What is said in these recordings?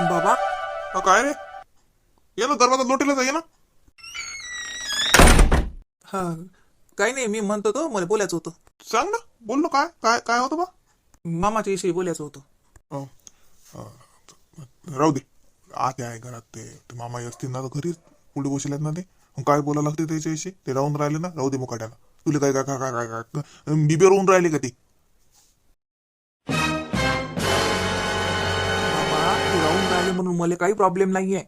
बाबा? अ, काय रे? ये ना दरवाजा लोटेला जा ये ना. हा काही नाही मी म्हणतो तो मला बोलायचं होतं. सांग ना बोल ना काय काय काय होतं बा? मामाच्या विषयी बोलायचं होतं. अ, अ, राहू दे. आते आहे घरात ते ते मामाई असतील ना तर घरी पुढे बसलेत ना ते. मग काय बोला लागते त्याच्याविषयी? ते राहून राहिले ना राहू दे मुकाट्याला. तुला काय काय काय काय काय काय बिबेर होऊन राहिली का ती? म्हणून मला काही प्रॉब्लेम नाहीये.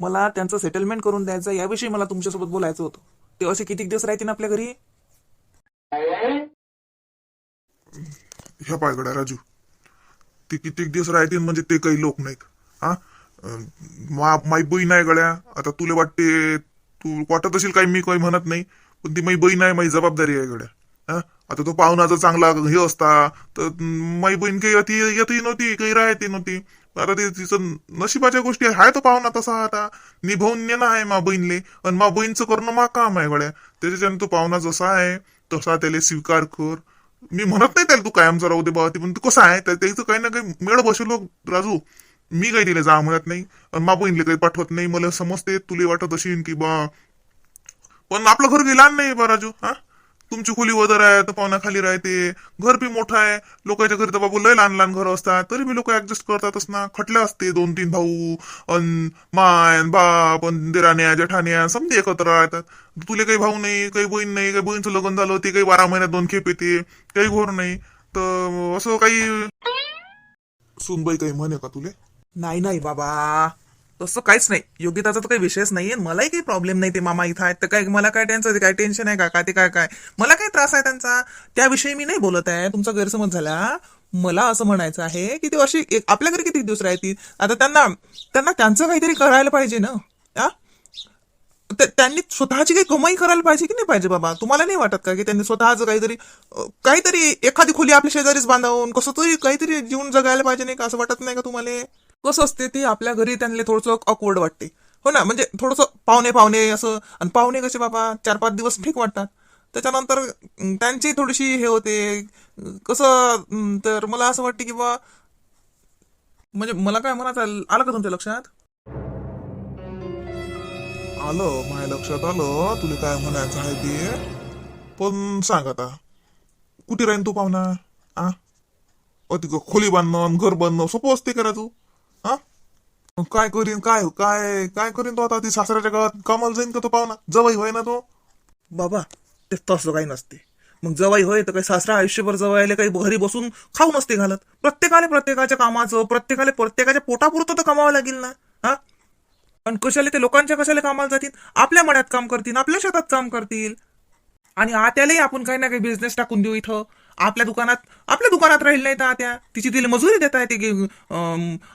मला त्यांचं सेटलमेंट करून द्यायचं याविषयी मला तुमच्यासोबत बोलायचं होतं. ते असे किती दिवस राहतील आपल्या घरी? ह्या पायगड्या राजू. ते कित्येक दिवस राहतील म्हणजे ते काही लोक नाहीत. हा? मा माई बहीण आहे गड्या. आता तुला वाटते तू वाटत असेल काही मी काही म्हणत नाही पण ती माई बहीण आहे माझी जबाबदारी आहे गड्या. हा? आता तो पाहुणा जर चांगला हे असता तर माई बहीण काही अति येतही नव्हती काही राहते नव्हती. आता ते तिचं नशिबाच्या गोष्टी आहे तो पाहुणा तसा आता. निभावून नेणं आहे मा बहीणले. आणि मा बहीणचं करणं मा काम आहे गड्या. त्याच्याच्याने तो पाहुणा जसा आहे तसा त्याला स्वीकार कर. मी म्हणत नाही त्याला तू कायमचा राहू दे बाबा ते पण तू कसं आहे? त्याचं काही ना काही मेळ बसलो राजू. मी काही तिला जा म्हणत नाही. आणि मा बहिणीला काही पाठवत नाही. मला समजते तुला वाटत असेल की बा. पण आपलं घर काही लहान नाही बा राजू हा? तुमची खोली वदर आहे तर पाहुणा खाली राहते. घर बी मोठं आहे. लोकांच्या घरी तर बाबू लय लहान लहान घर असतात. तरी बी लोक ऍडजस्ट करतातच ना. खटले असते दोन तीन भाऊ अन माय अन बाप अन दिराण्या जेठाण्या समजे एकत्र राहतात. तुले काही भाऊ नाही काही बहीण नाही काही बहीणचं लग्न झालं ते काही बारा महिन्यात दोन खेप येते. काही घोर नाही. तर असं काही सुनबाई काही म्हणे का तुले? नाही नाही बाबा. तसं काहीच नाही. योग्यताचा तर काही विषयच नाहीये. मलाही काही प्रॉब्लेम नाही ते मामा इथं आहेत. तर काय मला काय त्यांचं ते काय टेन्शन आहे का? काय ते काय काय? मला काय त्रास आहे त्यांचा? त्याविषयी मी नाही बोलत आहे. तुमचा गैरसमज झाला. मला असं म्हणायचं आहे की ते अशी एक- आपल्या घरी किती दिवस राहतील? आता त्यांना त्यांना त्यांचं काहीतरी करायला पाहिजे ना? त्यांनी स्वतःची काही कमाई करायला पाहिजे की नाही पाहिजे बाबा? तुम्हाला नाही वाटत का की त्यांनी स्वतःच काहीतरी काहीतरी एखादी खोली आपल्या शेजारीच बांधावून कसं तरी काहीतरी जीवन जगायला पाहिजे नाही का? असं वाटत नाही का तुम्हाला? कसं असते ते आपल्या घरी त्यांना थोडंसं ऑकवर्ड वाटते. हो ना? म्हणजे थोडंसं पाहुणे पाहुणे असं. आणि पाहुणे कसे बाबा? चार पाच दिवस ठीक वाटतात. त्याच्यानंतर त्यांची थोडीशी हे होते. कसं तर मला असं वाटते की बा म्हणजे मला काय म्हणायचं आलं का तुमच्या लक्षात? आलं. माझ्या लक्षात आलं. तुला काय म्हणायचं आहे ते? पण सांग आता. कुठे राहीन तू पाहुणा? आ? अति खोली बांधणं आणि घर बांधणं. सोपं असते करा तू. हा? मग काय करीन काय काय काय करीन तो आता ती सासऱ्याच्या गावात? कामाला जाईन का तो पाहुणा? जवाई होय ना तो? बाबा ते तसं काही नसते. मग जवाई होय तर काही सासरा आयुष्यभर जवायला काही घरी बसून खाऊ नसते घालत. प्रत्येकाला प्रत्येकाच्या कामाचं प्रत्येकाला प्रत्येकाच्या पोटापुरतं तर कमावं लागेल ना हा? पण कशाला ते लोकांच्या कशाला कामाला जातील? आपल्या मळ्यात काम करतील आपल्या शेतात काम करतील. आणि आत्यालाही आपण काही ना काही बिझनेस टाकून देऊ इथं. आपल्या दुकानात आपल्या दुकानात राहील नाही तर आत्या तिची तिला मजुरी देता येते की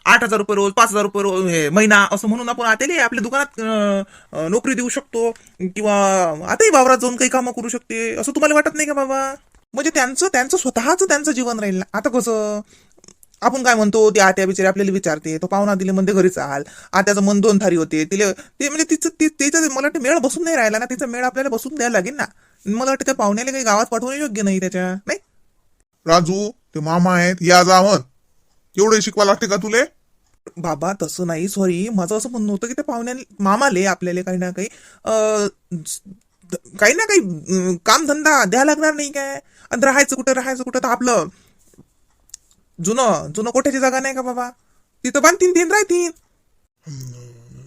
आठ हजार रुपये रोज पाच हजार रुपये रोज हे, महिना असं म्हणून आपण आतेले आपल्या दुकानात नोकरी देऊ शकतो किंवा आताही वावरात जाऊन काही कामं करू शकते असं तुम्हाला वाटत नाही का बाबा? म्हणजे त्यांचं त्यांचं स्वतःच त्यांचं जीवन राहील ना. आता कसं आपण काय म्हणतो ती आत्या बिचारी आपल्याला विचारते तो पाहुणा दिले म्हणजे घरी चाल. आत्याचं मन दोन थारी होते तिला ते म्हणजे तिचं तिचं मला वाटतं मेळ बसून नाही राहिला ना तिचा मेळ आपल्याला बसून द्यायला लागेल ना. मला वाटतं त्या पाहुण्याला काही गावात पाठवणं योग्य नाही त्याच्या नाही? राजू ते मामा आहेत या जावं एवढे शिकवा लागते का तुले? बाबा तसं नाही सॉरी माझं असं म्हणणं होतं की त्या पाहुण्या मामाले आपल्याला काही ना काही काही ना काही कामधंदा द्या लागणार नाही काय? आणि राहायचं कुठं राहायचं कुठं तर आपलं. जुनं जुनं कोठ्याची जागा नाही का बाबा? तिथं बांधतीन तीन राहतीन.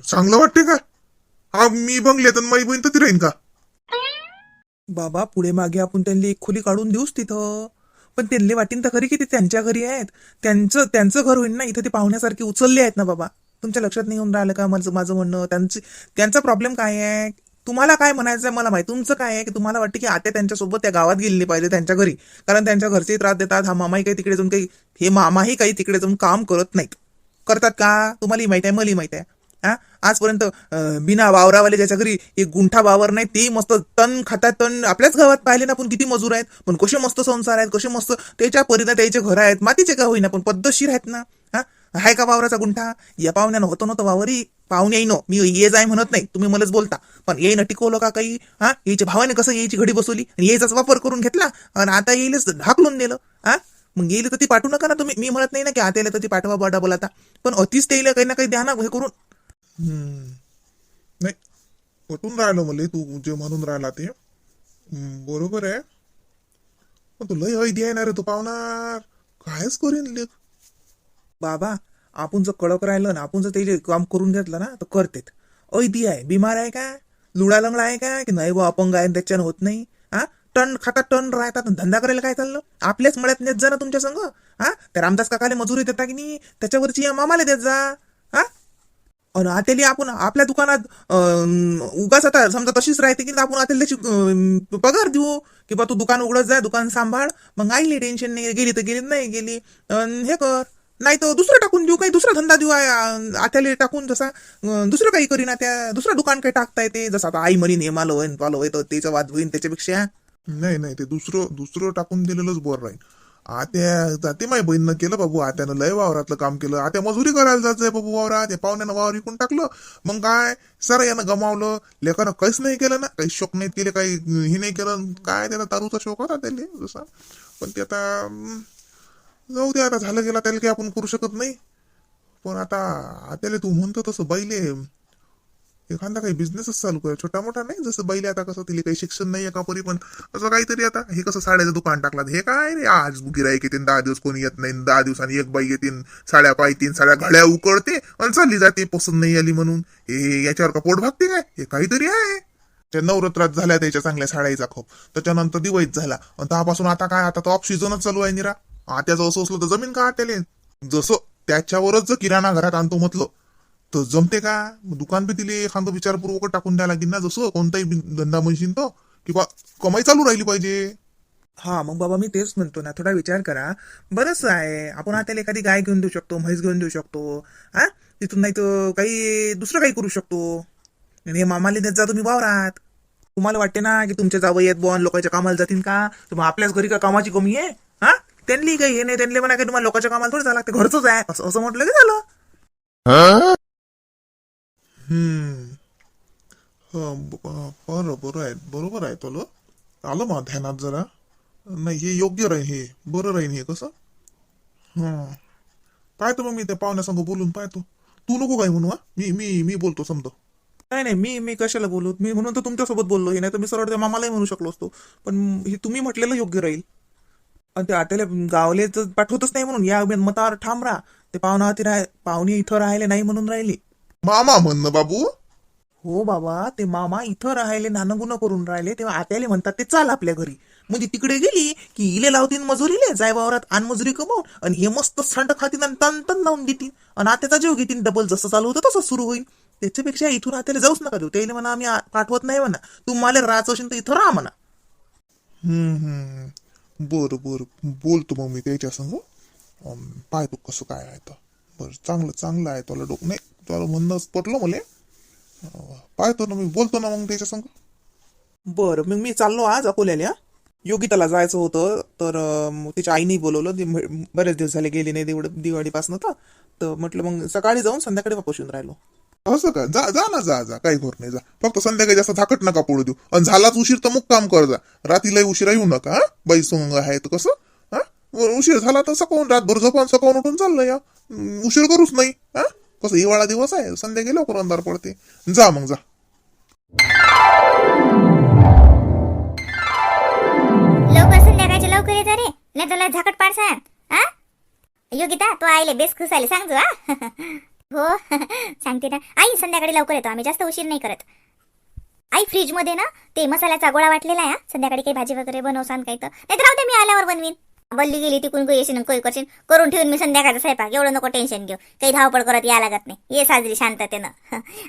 चांगलं वाटते का? हा मी बंगले तर माझी बहीण तर ती राहीन का? बाबा पुढे मागे आपण त्यांना एक खोली काढून देऊच तिथं. पण त्यांनी वाटीन तर खरी की ते त्यांच्या घरी आहेत. त्यांचं त्यांचं घर होईल ना इथं ते पाहुण्यासारखे उचलले आहेत ना बाबा. तुमच्या लक्षात नाही येऊन राहिलं का माझं माझं म्हणणं? त्यांची त्यांचा प्रॉब्लेम काय आहे? तुम्हाला काय म्हणायचं आहे मला माहिती? तुमचं काय आहे की तुम्हाला वाटतं की आत्या त्यांच्यासोबत त्या गावात गेली पाहिजे त्यांच्या घरी? कारण त्यांच्या घरचे त्रास देतात हा मामाही काही तिकडे जाऊन काही हे मामाही काही तिकडे जाऊन काम करत नाहीत. करतात का? तुम्हालाही माहिती आहे मलाही माहिती आहे. हा? आजपर्यंत बिना वावरावाले ज्याच्या घरी एक गुंठा वावर नाही ते मस्त तण खातात तण आपल्याच गावात पाहिले ना आपण किती मजूर आहेत पण कसे मस्त संसार आहेत कसे मस्त त्याच्या परीनं त्याचे घर आहेत मातीचे का होईना पण पद्धतशीर आहेत ना हा? हाय का वावराचा गुंठा? या पाहुण्यानं होतं नव्हतं वावरी पाहुणे येईनो मी ये जाय म्हणत नाही तुम्ही मलाच बोलता पण येईन टिकवलं का काही हा? याच्या भावाने कसं यायची घडी बसवली आणि यायचाच वापर करून घेतला आणि आता येईलच ढाकलून दिलं हा? मग येईल तर ती पाठवू नका ना तुम्ही मी म्हणत नाही ना की आत्याला तर ती पाठवा बा डबल आता पण अतिच त्याला काही ना काही द्या ना हे करून हम्म. नाही पटून राहिलं मला तू जे म्हणून राहिला ते. हम्म, बरोबर आहे. पण तू लय हळदी आहे ना रे तू पावणार. कायच करीन लेख बाबा आपण जर कडक राहिलं ना आपण जर त्याचे काम करून घेतलं ना तर करतेत. ऐदी आहे बिमार आहे का लुडा लंगडा आहे का की नाही बा अपंग आहे त्याच्यानं होत नाही. हा? टन खाता टन राहतात आणि धंदा करायला काय चाललं? आपल्याच मळ्यात नेत जा ना तुमच्या संग. हा? त्या रामदास काकाले मजुरी देता की नाही? त्याच्यावरची या मामाला देत जा. हा? आणि आतेली आपण आपल्या दुकानात उगाच आता समजा तशीच राहते की आपण आता त्याची पगार देऊ की बा तू दुकान उघडत जा दुकान सांभाळ. मग आईली टेन्शन नाही गेली तर गेली नाही गेली. हे कर. नाही तर दुसरं टाकून देऊ काही दुसरा धंदा देऊ आहे, आत्याले टाकून जसा दुसरं काही करीन त्या दुसरं दुकान काही टाकता येते जसं आता आई म्हणीन हे माल होईन पाल होय तर त्याचं वाद होईन त्याच्यापेक्षा. नाही नाही ते दुसरं दुसरं टाकून दिलेलंच बरं राहील. आत्या जाते माय बहिणीनं केलं बाबू आत्यानं लय वावरातलं काम केलं. आत्या मजुरी करायला जायचंय बाबू वावरात. ते पाहुण्यानं वावर विकून टाकलं. मग काय? सर यानं गमावलं. लेखानं काहीच नाही केलं ना. काही शोक नाही केले काही हे नाही केलं. काय त्याला दारूचा शोक होता त्याला? जसा. पण ते आता जाऊ दे आता. झालं गेला त्याला काही आपण करू शकत नाही. पण आता आत्याला तू म्हणतो तसं बैले एखादा काही बिझनेसच चालू कर. छोटा मोठा नाही जसं बैले आता कसं तिला काही शिक्षण नाही का परी पण असं काहीतरी आता हे कसं साड्याचं दुकान टाकलं. हे काय रे आज गिराईक येते दहा दिवस कोणी येत नाही दहा दिवसांनी एक बाई येते साड्या पायतीन साड्या घड्या उकळते आणि चालली जाते पसंत नाही आली म्हणून. हे याच्यावर का पोट भागते काय? हे काहीतरी आहे. त्या नवरात्रात झाल्या त्याच्या चांगल्या साड्याचा खोप. त्याच्यानंतर दिवाळीत झाला. आणि त्यापासून आता काय आता तो ऑफ सीझनच चालू आहे निरा. आत्याचं असं असलं तर जमीन का आत्याले? जसं त्याच्यावरच जर किराणा घरात आणतो म्हटलं तर जमते का? मग दुकान बी तिले एखादं विचारपूर्वक टाकून द्यायला लागेल ना. जसं कोणताही बी धंदा म्हणशील तर किंवा कमाई चालू राहिली पाहिजे. हा मग बाबा मी तेच म्हणतो ना. थोडा विचार करा. बरंच आहे आपण आता एखादी गाय घेऊन देऊ शकतो म्हैस घेऊन देऊ शकतो. हा? तिथून नाही तर काही दुसरं काही करू शकतो. आणि हे मामाले देत जा तुम्ही वावरात. तुम्हाला वाटते ना की तुमच्या जावई आहेत बुवा लोकांच्या कामाला जातील का? तर मग आपल्याच घरी का कामाची कमी आहे? हा? त्यांनी काही हे नाही त्यांनी म्हणा की तुम्हाला लोकांच्या कामाला थोडं झालं लागते. घरचंच आहे. असं असं म्हटलं की झालं. हम्म. हं, बरं बरं आहे बरोबर आहे तुला. आलं मग ध्यानात जरा. नाही हे योग्य राहील हे. बरं राहील हे कसं? हं. पाहतो मग मी त्या पाहुण्यासंग बोलून पाहतो. तू नको काय म्हणू हा. मी मी मी बोलतो समजा. नाही नाही मी मी कशाला बोलू? मी म्हणून तर तुमच्यासोबत बोललो हे नाही तर मी सरळ त्या मामालाही म्हणू शकलो असतो. पण हे तुम्ही म्हटलेलं योग्य राहील. आणि ते आत्याला गावले तर पाठवतच नाही म्हणून. या मतावर ठाम राहा. ते पाहुणा हाती राह पाहुणे इथं राहिले नाही म्हणून राहिली. मामा म्हणणं बाबू. हो बाबा ते मामा इथं राहिले नानगुण करून राहिले तेव्हा आत्याले म्हणतात ते चाल आपल्या घरी. म्हणजे तिकडे गेली की इले लावतीन मजुरीले जाय वावरात आण मजुरी कमवून आणि हे मस्त संड खातीन आणि तन तन लावून देतील आणि आत्याचा जीव घेतील डबल जसं चालू होतं तसं सुरू होईल त्याच्यापेक्षा इथून आत्याला जाऊच नका देऊ. त्याला म्हणा आम्ही पाठवत नाही म्हणा. तुम्हाला राहायचं असेल तर इथं राहा म्हणा. हम्म बरं बरं. बोलतो मग मी त्याच्या संग पाहतो कसं काय आहे तर. बरं चांगलं चांगलं आहे तुला डोक. नाही. तुला म्हणणं पटलं मला. पाहतो ना मी बोलतो ना मग त्याच्या संग. बरं मग मी चाललो आज अकोल्याला योगिताला जायचं होतं तर तिच्या आईने बोलवलं ती बरेच दिवस झाले गेली नाही दिवड दिवाळीपासून तर. म्हटलं मग सकाळी जाऊन संध्याकाळी वापस येऊन राहिलो. असं का? जा जा ना जा जा. काही होत नाही जा. फक्त संध्याकाळी जास्त झाकट नका पडू देऊ. आणि झालाच उशीर तर मग काम कर जा. रात्रीला उशिरा येऊ नका हा. बाई सोंग आहे तर कसं हा. उशीर झाला तर सकाळून रातभर झोपान सकाळून उठून चाललं या. उशीर करूच नाही हा. कसं हिवाळा दिवस आहे संध्याकाळी लवकर अंधार पडते. जा मग जा. लवकर संध्याकाळच्या लवकर येत रे नाही तुला झाकट पाडसा हा योगिता तू आईले बेस खुसायला सांगतो हा हो सांगते ना. आई संध्याकाळी लवकर येतो आम्ही जास्त उशीर नाही करत. आई फ्रीजमध्ये ना ते मसाल्याचा गोळा वाटलेला आहे हा. संध्याकाळी काही भाजी वगैरे बनवसान काही तर. नाही तर राहू दे मी आल्यावर बनवीन. बल्ली गेली तिकून येशील काही करशील. करून ठेवून मी संध्याकाळचा स्वयंपाक. एवढं नको टेन्शन घेऊ. काही धावपळ करत या लागत नाही. ये साजरी शांततेनं.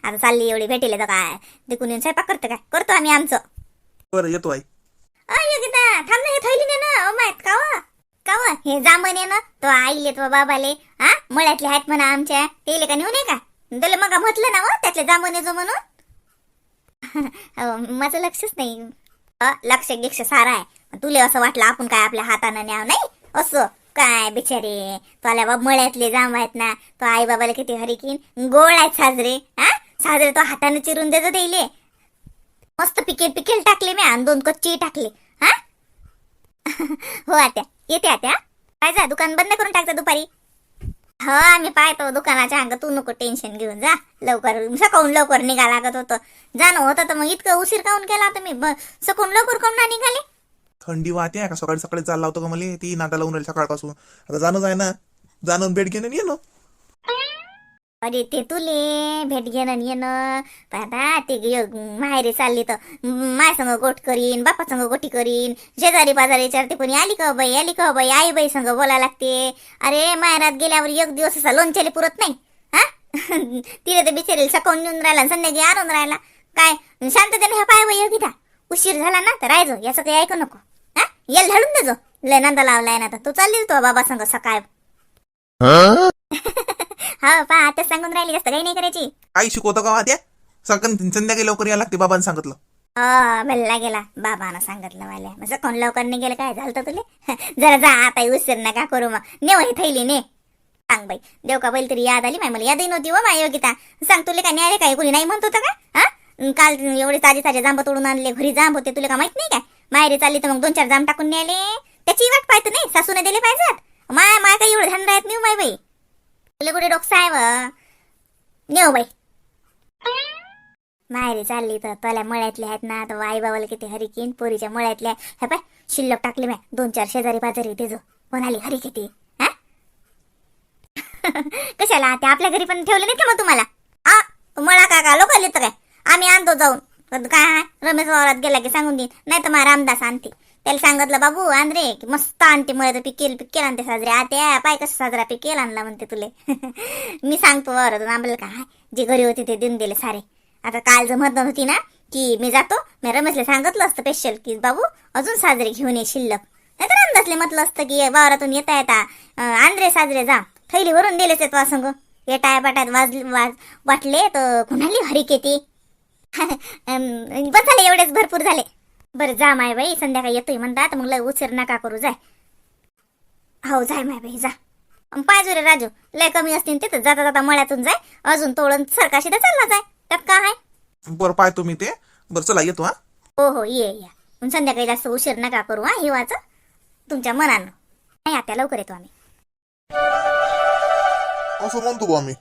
आता चालली एवढी भेटेल तर काय? तिकून येऊन स्वयंपाक करतं काय? करतो आम्ही आमचं. बरं येतो आई. थांब ना हे थैली ने. ना माहीत कावा? कावा? हे जांभण आहे ना. तो आईले तो बाबाले हा? मळ्यातले आहेत म्हणा आमच्या. तेले का नेऊ नये का? तुला मग म्हटलं ना हो त्यातले जांभण येतो म्हणून. अहो, माझं लक्षच नाही. लक्ष गिक्ष सारा आहे. तुले असं वाटलं आपण काय आपल्या हातानं न्याव नाही? असं. काय बिचारे? तुला बाबा मळ्यातले जांब आहेत ना तो आई बाबाला किती हरिकीन गोळ आहेत साजरे हा? साजरे तो हाताने चिरून देतो देईले मस्त पिकेल पिकेल टाकले मी आणि दोन कच्चे टाकले हा? हो आत्या. येते आत्या. काय जा दुकान बंद करून टाकता दुपारी? हो आम्ही पाहतो दुकानाच्या अंग तू नको टेन्शन घेऊन जा. लवकर सकाळून लवकर निघा लागत होतं. जाणं होतं तर मग इतकं उशीर काऊन केला तुम्ही? सकाळून लवकर काऊन ना निघाले? थंडी वाहते आहे का? सकाळी सकाळी चालला होतो का मला? ती नाटा लावून राहील सकाळपासून. आता जाणं आहे ना जाणून भेट घेऊन ये ना अरे ते तुले भेट घेणं येणं. पण आता ते माहेरी चालली तर माय संग गोट करीन बापा संग गोटी करीन. शेजारी पाजारी विचारते कोणी आली का हो बाई आली का हो बाई? आई बाई संग बोलायला लागते. अरे माहेरात गेल्यावर एक दिवस असा लोणच्याले पुरत नाही. हा? तिला तर बिचारेल सकाळून नेऊन राहिला संध्याकाळी आणून राहिला. काय शांततेने ह्या पाय बाई योगिता उशीर झाला ना तर राहायचो याचं काही ऐकू नको. हा? येल झाडून देजो लय नंदा लावलाय ना तर तू चालली तो बाबा संग सकाळ हा पा आता सांगून राहिली जास्त काही नाही करायची. काही शिकवतं का वाद्या सकाळ संध्याकाळी लवकर यायला लागते बाबांनी सांगितलं. हा भल्ला गेला. बाबानं सांगितलं मला. म्हणजे कोण लवकर नाही गेलं काय झालं तुले? जरा जा आता उशीर नका करू मग. नेव हे थैली ने. सांग बाई. देव का बैल तरी याद आली माय मला यादही नव्हती हो माय योगिता. सांग तुले काय न्याय काय कोणी नाही म्हणत होतं का? हा? काल एवढे ताजे ताजे जांब तोडून आणले घरी जांब होते तुला का माहीत नाही काय माहेरी चालली तर मग दोन चार जांब टाकून न्यायले. त्याची वाट पाहत नाही सासूने दिले पाहिजेत. माय माय काही एवढं ध्यान राहत नाही हो माय बाई. तुला कुठे डोकसा आहे व? नेऊ बाई. माहेरी चालली तर तोल्या मळ्यातल्या आहेत ना तर आई बाबाला किती हरिकीन पोरीच्या मळ्यातल्या हे पाय शिल्लक टाकले मॅ दोन चार शेजारी पाजारी तेजो. कोणाली हरी किती? हा? कशाला? ते आपल्या घरी पण ठेवले नाही का मग तुम्हाला? आ मळा काका लोक आले तर काय? आम्ही आणतो जाऊन. काय रमेश वावरात गेला की सांगून देईन. नाही तर मग रामदास आणते. त्याला सांगितलं बाबू आंद्रे की मस्त आणते मळे पिकेल पिकेल आणते साजरे. आत्या पाय कसं साजरा पिकेल आणला म्हणते तुले. मी सांगतो वावरातून आम्हाला काय जे घरी होते ते देऊन दिले सारे. आता काल जर नव्हती होती ना की मी जातो मी रमेशला सांगितलं असतं स्पेशल की बाबू अजून साजरे घेऊन ये शिल्लक. नाही तर अंदाजले म्हटलं असतं की वावरातून येता येता आंद्रे साजरे जा. थैली भरून दिलेच आहेत वासंग. येटाय पाटात वाजले वाज वाटले तर कुणाली हरिक येते पण झाले एवढेच भरपूर झाले. बरं जा माय बाई संध्याकाळी येतोय म्हणतात मग लय उशीर नका करू जाय. हो जाय माय बाई जा. पाहिजे रे राजू लय कमी असतील तिथं जाता जाता मळ्यातून जाय अजून तोडून सरकाशी तर चालला जाय त्यात काय आहे बरं पाहतो मी ते. बरं चला येतो हा. हो हो ये या. पण संध्याकाळी जास्त उशीर नका करू हा हिवाचं तुमच्या मनानं. नाही आता लवकर येतो आम्ही. असं म्हणतो बा हं. अं,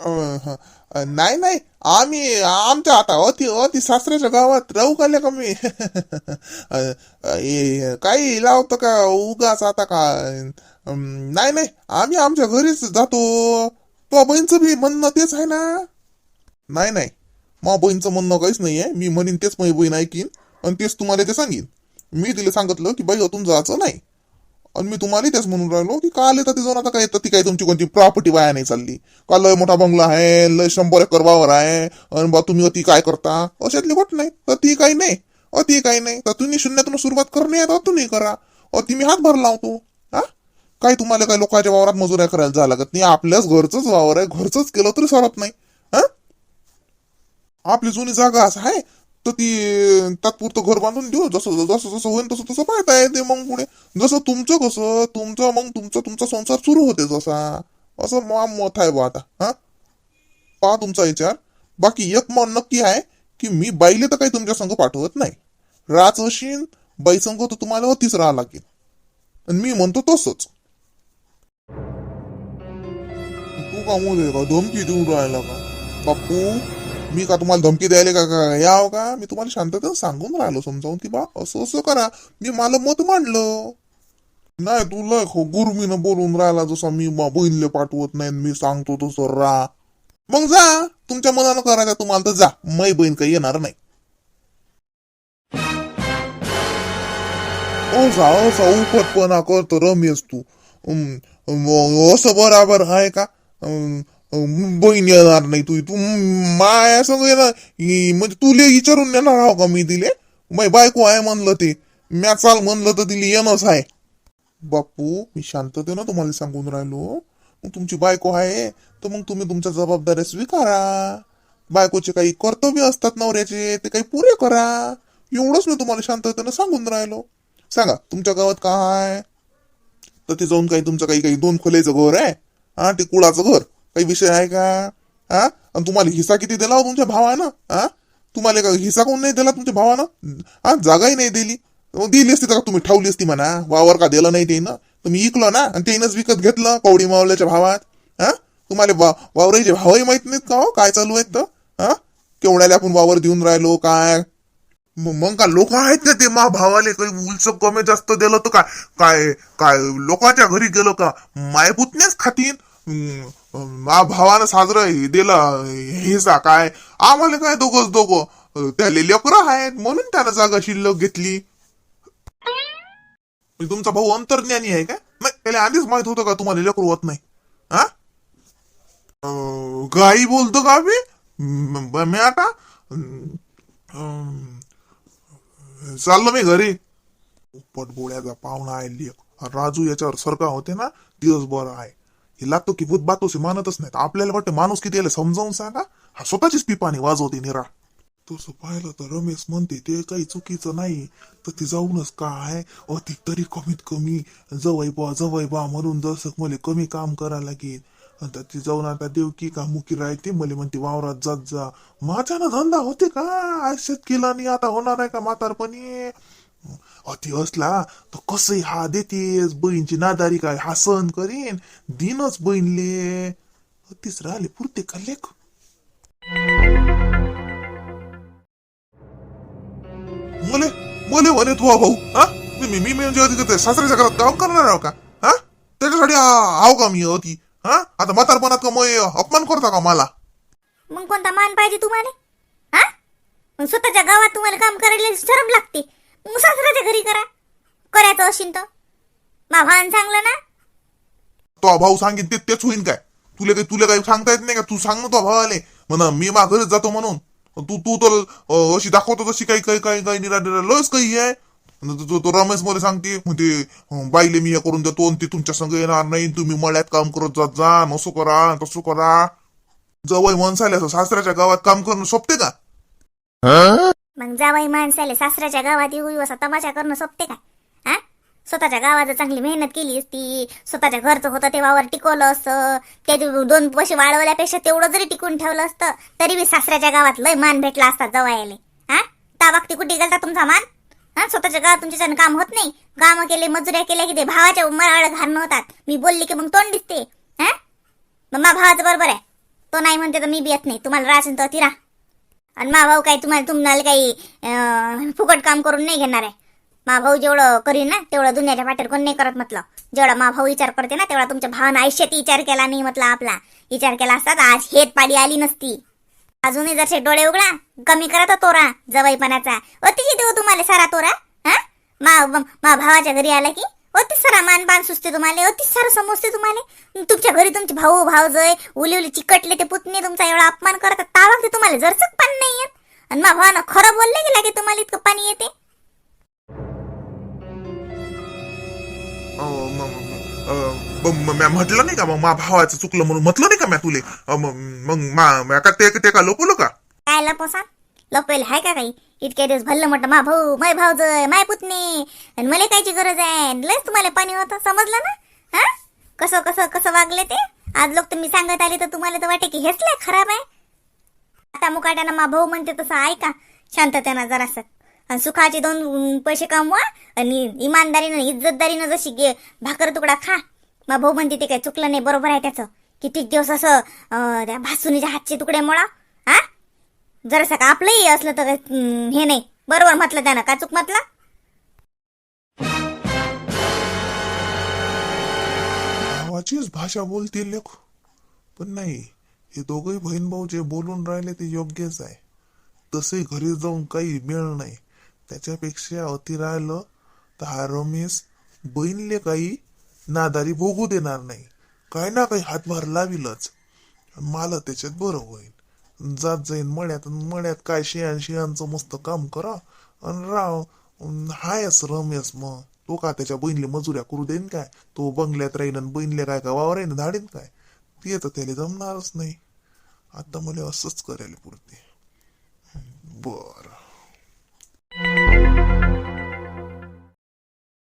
नाही नाही. आम्ही आमच्या आता अति अति सासऱ्याच्या गावात राहू का का मी? ए, काही लावतं का उगाच आता का? नाही नाही. आम्ही आमच्या घरीच जातो. तो बहीणचं बी म्हणणं तेच आहे ना. नाही नाही. मा बहीणचं म्हणणं काहीच नाही आहे मी म्हणीन तेच माझी बहीण ऐकीन. आणि तेच तुम्हाला ते सांगीन. मी तिला सांगितलं की बाई हो, अतून जायचं नाही. आणि मी तुम्हाला तेच म्हणून राहिलो की का आले तर ते जाऊन आता काय ती काय तुमची कोणती प्रॉपर्टी वाया नाही चालली. का लय मोठा बंगला आहे लय शंभर एकर वावर आहे. आणि बा तुम्ही ती काय करता? अशातली गोष्ट नाही. तर ती काही नाही. अ ती काही नाही. तर तुम्ही शून्यातून सुरुवात करणे आहे तुम्ही करा. अति मी हातभार लावतो. हा? काय तुम्हाला काय लोकांच्या वावरात मजुऱ्या करायला जावं लागत नाही? आपल्याच घरचंच वावर आहे. घरचंच केलं तरी सरत नाही. हा? आपली जुनी जागा असं आहे. तर ती तात्पुरतं घर बांधून देऊ जसं जसं जसं होईल तसं तसं पाहता येते मग पुढे. जसं तुमचं कसं तुमचं मग तुमचा तुमचा संसार सुरू होते जसा. असं मा मत आहे बा आता हा? पहा तुमचा विचार. बाकी एक मत नक्की आहे की मी बाईले तर काही तुमच्या संघ पाठवत नाही. राच अशीन बाई संघ तर तुम्हाला अतिच राहा लागेल. आणि मी म्हणतो तसंच. तू का मुले का? धमकी देऊन राहिला का? बापू मी का तुम्हाला धमकी द्यायला का का याव का? मी तुम्हाला शांततेने सांगून राहिलो समजावून की बा असं असं करा. मी मला मत मांडलं. नाही तू लय गुरुमीनं बोलून राहिला जसं मी मा बहिणीला पाठवत नाही मी सांगतो तसं रा. मग जा. तुमच्या मनानं करायचं तुम्हाला तर जा. मै बहीण काही येणार नाही. ओ असा जाऊ उपटपणा करतो रमेश तू. असं बराबर आहे का? बहीण येणार नाही तू तू माया संग येणार. म्हणजे तुले विचारून येणार आहो का मी दिले मै बायको आहे म्हणलं ते. म्या चाल म्हणलं तर तिला येणंच आहे. बापू मी शांततेनं तुम्हाला सांगून राहिलो. मग तुमची बायको आहे तर मग तुम्ही तुमच्या जबाबदाऱ्या स्वीकारा. बायकोचे काही कर्तव्य असतात नवऱ्याचे ते काही पुरे करा. एवढंच मी तुम्हाला शांततेनं सांगून राहिलो. सांगा तुमच्या गावात काय तर ते जाऊन काही तुमचं काही काही दोन खोलेचं घर आहे. हा ते कुळाचं घर. काही विषय आहे का? हा? आणि तुम्हाला हिस्सा किती दिला हो तुमच्या भावानं? हा? तुम्हाला का हिस्सा कोण नाही दिला तुमच्या भावानं? हा? जागाही नाही दिली. दिली असती तर का तुम्ही ठेवली असती म्हणा. वावर का दिलं नाही त्यानं? तुम्ही तर इकलो ना आणि त्यानंच विकत घेतलं कवडी मावल्याच्या भावात. हा? तुम्हाला वा वावराचे भावही माहीत नाहीत का हो? काय चालू आहेत तर? हा? केवढ्याला आपण वावर देऊन राहिलो काय? मग का लोक आहेत का ते? मा भावाले काही उलच कमी जास्त दिलं तर काय? काय काय लोकांच्या घरी गेलो का? मायपुतण्याच खातीन? मा भावानं साजरं हे दिलं हेसा काय? आम्हाला काय दोघंच दोघं? त्याले लेकरं आहेत म्हणून त्यानं जागा शिल्लक घेतली. म्हणजे तुमचा भाऊ अंतर्ज्ञानी आहे का नाही त्याला आधीच माहीत होतं का तुम्हाला लेकर होत नाही? हा? गाई बोलतो का मी मी आता चाललो मी घरी. पटबोळ्याचा पाहुणा आहे लेख राजू याच्यावर सरका होते ना दिवसभर आहे. हे लागतो की भूत बातोसे मानतच नाहीत. आपल्याला वाटतं माणूस किती याला समजावून सांगा? हा स्वतःचीच पिपाणी वाजवते निरा. तसं पाहिलं तर रमेश म्हणते ते काही चुकीचं नाही. तर ते जाऊनच काय? अति तरी कमीत कमी जवळ बा जवळ बा म्हणून जसं मला कमी काम करायला लागेल आता ती जाऊन आता देवकी का मुकी राहते? मला म्हणते वावरात जात जा. माझ्यानं धंदा होते का? आयुष्यात केला नाही आता होणार आहे का म्हातारपणी? अति असला तर कसंही हा देतेस बहीणची नादारी काय? हा सहन करीन दिनच बहीणले. अतिच राहिले पुरते का लेख? मुले मुले म्हणे तू भाऊ हा? मी मी मी म्हणजे अधिक ते सासऱ्याच्या घरात काम करणार आहो का? हा? त्याच्यासाठी आ- आहो का मी अति? हा? आता म्हातारपणात का मग अपमान करता का मला? मग कोणता मान पाहिजे तुम्हाला? हा? स्वतःच्या गावात तुम्हाला काम करायला शरम लागते. सासऱ्याच्या घरी करा. करायचं असेल तर. मा भान चांगलं ना. तो भाऊ सांगेन ते तेच होईन काय? तुला काही तुला काही सांगता येत नाही का? तू सांग ना तो भावाले म्हणा मी मा घरीच जातो म्हणून. तू तू तर अशी दाखवतो तशी काही काही काही काही निरा निरा लस काही आहे? तो- तो- रमेशमध्ये सांगते म्हणते बाईले मी हे करून देतो आणि ते तुमच्या संग येणार नाही. तुम्ही मळ्यात काम करत जात जा नसो करा तसं करा. जवळ मनसाले असं सासऱ्याच्या गावात काम करणं सोपते का? मग जावाई माणसाले सासऱ्याच्या गावात येऊ असा तमाशा करणं सोपते काय हा? स्वतःच्या गावात चांगली मेहनत केली असती स्वतःच्या घरचं होतं ते वावर टिकवलं असतं त्या दोन पैसे वाढवल्यापेक्षा तेवढं जरी टिकून ठेवलं असतं तरी बी सासऱ्याच्या गावात लय मान भेटला असता जवायले. हा? त्या बाबतीत कुठे गेलता तुमचा मान? हा? स्वतःच्या गावात तुमच्याच्यानं काम होत नाही. कामं केले मजुऱ्या केल्या की ते भावाच्या मराळ घालणं होतात. मी बोलली की मग तोंड दिसते. हा? मग मा भावाचं बरोबर आहे. तो नाही म्हणते तर मी बी येत नाही. तुम्हाला राहायचं तर तिरा आणि मा भाऊ काही तुम्हाला तुम्हाला काही अं, फुकट काम करून नाही घेणार आहे. मा भाऊ जेवढं करीन ना तेवढं दुनियाच्या पाठीवर कोण नाही करत म्हटलं. जेवढा मा भाऊ विचार करते ना तेवढा तुमच्या भावानं आयुष्यात विचार केला नाही म्हटलं आपला. विचार केला असता तर आज हेत पाडी आली नसती. अजूनही जसे डोळे उघडा कमी करा तोरा जवाईपणाचा अतिशय देऊ तुम्हाला सारा तोरा हा? मा मा भावाच्या घरी आला की? अति सारा मानपान सुचते तुम्हाला अति सारं समजते तुम्हाला. तुमच्या घरी तुमचे भाऊ भावजय उली उली चिकटले ते पुतणे तुमचा एवढा अपमान करतात तावा ते तुम्हाला जरचक पाणी नाही येत आणि मा भावानं खरं बोलले की लागे तुम्हाला इतकं पाणी येते? म्हटलं नाही का मग मा भावाचं चुकलं म्हणून म्हटलं नाही का म्या तुले? मग मा का ते का लोपलो का? काय लपोसा लपवेल हाय का काही? इतक्या दिवस भल्लं म्हटलं मा भाऊ माय भाऊजय माय पुतणी. आणि मला कायची गरज आहे? लयच तुम्हाला पाणी होतं समजलं ना? हा? कसं कसं कसं वागले ते? आज लोक तुम्ही सांगत आले तर तुम्हाला तर वाटे की हेच लय खराब आहे. आता मुकाट्यानं मा भाऊ म्हणते तसं ऐका शांततेनं जरासं. आणि सुखाचे दोन पैसे कमवा आणि इमानदारीनं इज्जतदारीनं जशी गे भाकर तुकडा खा. मा भाऊ म्हणते ते काही चुकलं नाही बरोबर आहे त्याचं. किती दिवस असं त्या भासुनीच्या हातचे तुकडे मोळा हा? जरासं का आपलंही असलं तर हे नाही. बरोबर म्हटलं त्यानं. का चूक म्हटलं? नावाचीच भाषा बोलतील लोक पण नाही हे दोघही बहीण भाऊ जे बोलून राहिले ते योग्यच आहे. तसे घरी जाऊन काही मिळ नाही. त्याच्यापेक्षा अति राहिलं तर हा रमेश बहीणले काही नादारी भोगू देणार नाही. काही ना काही हातभार लाविलच. मला त्याच्यात बरं होईल. जात जाईन मळ्यात अन मळ्यात काय शियान शियांचं मस्त काम करा आणि राव अन हायच रमेश मग तो का त्याच्या बहिणीला मजुऱ्या करू देईन काय तो बंगल्यात राहीन आणि बहिणीला काय का वावरेन धाडीन काय ते तर त्याला जमणारच नाही आता मला असंच करायला पुरते बर